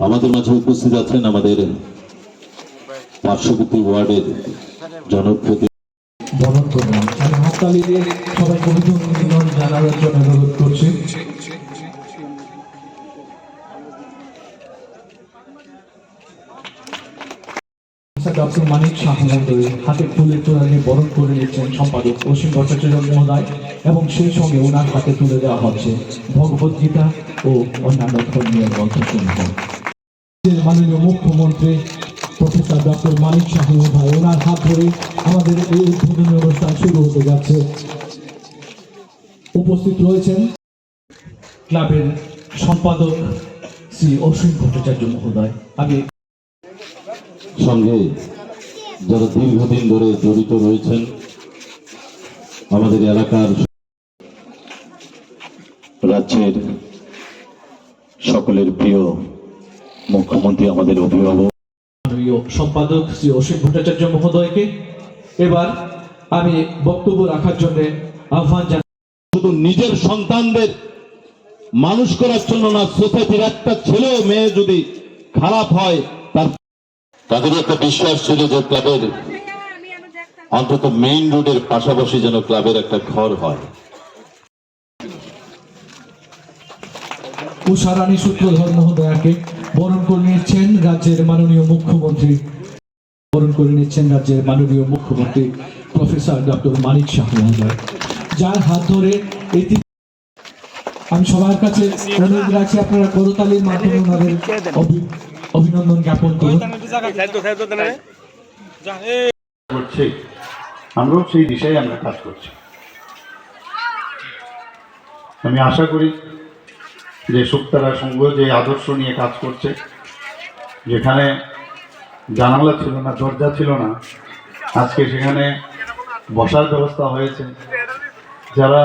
আমাদের মাঝে উপস্থিত আছেন আমাদের পার্শ্ববর্তী ওয়ার্ডের জনপ্রতি দিয়ে সবাইকে অভিনন্দন জানানোর জন্য অনুরোধ করছি। ডক্টর মানিক শাহ মহোদয় হাতে ফুলের তোলা নিয়ে বরণ করে সম্পাদক অসীম ভট্টাচার্য মহোদয় এবং সেই সঙ্গে ওনার হাতে তুলে দেওয়া হচ্ছে ভগবত গীতা ও অন্যান্য ধর্মীয় গ্রন্থসমূহ। মাননীয় মুখ্যমন্ত্রী প্রফেসর ডক্টর মানিক শাহ ভাই, ওনার হাত ধরে আমাদের এই উদ্বোধনী অনুষ্ঠান শুরু হতে যাচ্ছে। উপস্থিত রয়েছেন ক্লাবের সম্পাদক শ্রী অসীম ভট্টাচার্য মহোদয়। আমি সঙ্গে যারা দীর্ঘদিন ধরে জড়িত রয়েছেন আমাদের এলাকার রাজ্যের সকলের প্রিয় মুখ্যমন্ত্রী আমাদের অভিভাবক। সম্পাদক শ্রী অসীম ভট্টাচার্য মহোদয়কে এবার আমি বক্তব্য রাখার জন্য আহ্বান জানাই। শুধু নিজের সন্তানদের মানুষ করার জন্য না সোসাইটির একটা ছেলে মেয়ে যদি খারাপ হয় তাদের একটা বিশ্বাস ছিল যে ক্লাবের অন্তত মেইন রোডের পাশাপাশি যেন ক্লাবের একটা ঘর হয়। উষারানী সূত্রধর মহোদয়াকে বরণ করে নিচ্ছেন রাজ্যের মাননীয় মুখ্যমন্ত্রী। বরণ করে নিচ্ছেন রাজ্যের মাননীয় মুখ্যমন্ত্রী প্রফেসর ডক্টর মানিক শাহ মহোদয়। যার হাত ধরে এটি আমি সবার কাছে অনুরোধ রাখছি আপনারা করতালির মাধ্যমে ওনাদের অভিনন্দন জ্ঞাপন করুন। আমরাও সেই দিশায় আমরা কাজ করছি। আমি আশা করি যে সুক্তারা সংঘ যে আদর্শ নিয়ে কাজ করছে, যেখানে জানালা ছিল না, দরজা ছিল না, আজকে সেখানে বসার ব্যবস্থা হয়েছে। যারা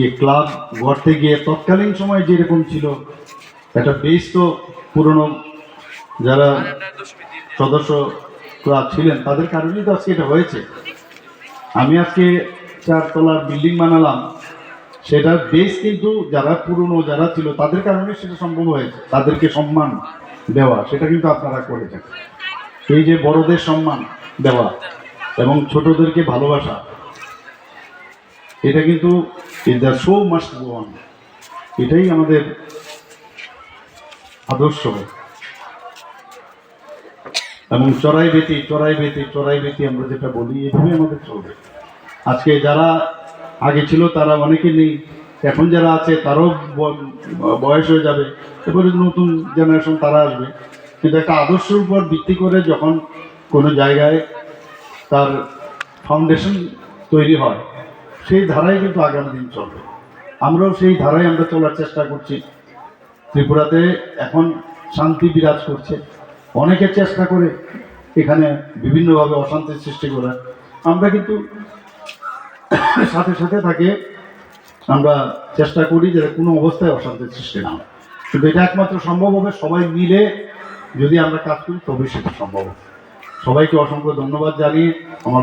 এই ক্লাব গড়তে গিয়ে তৎকালীন সময় যেরকম ছিল, একটা বেশ তো পুরনো যারা সদস্য ক্লাব ছিলেন তাদের কারণেই তো আজকে এটা হয়েছে। আমি আজকে চার তলার বিল্ডিং বানালাম। সেটার বেশ কিন্তু যারা পুরনো যারা ছিল তাদের কারণে সেটা সম্ভব হয়েছে। তাদেরকে সম্মান দেওয়া সেটা কিন্তু আপনারা করেছেন এই যে বড়দের সম্মান দেওয়া এবং ছোটদেরকে ভালোবাসা এটা কিন্তু the show must go on এটাই আমাদের আদর্শ। এবং চড়াই বেতি চড়াই বেতি চড়াই বেতি আমরা যেটা বলি এভাবে আমাদের চলবে। আজকে যারা আগে ছিল, তারা অনেকে নেই। এখন যারা আছে, তারও বয়স হয়ে যাবে। এবারে নতুন জেনারেশন তারা আসবে। কিন্তু একটা আদর্শের উপর ভিত্তি করে যখন কোনো জায়গায় তার ফাউন্ডেশন তৈরি হয়, সেই ধারাই কিন্তু আগামী দিন চলবে। আমরাও সেই ধারায় আমরা চলার চেষ্টা করছি। ত্রিপুরাতে এখন শান্তি বিরাজ করছে। অনেকে চেষ্টা করে এখানে বিভিন্নভাবে অশান্তির সৃষ্টি করার। আমরা কিন্তু সাথে সাথে থাকে আমরা চেষ্টা করি যে কোনো অবস্থায় অশান্তির সৃষ্টি না কিন্তু এটা একমাত্র সম্ভব হবে সবাই মিলে যদি আমরা কাজ করি তবে সেটা সম্ভব হবে। সবাইকে অসংখ্য ধন্যবাদ জানিয়ে আমার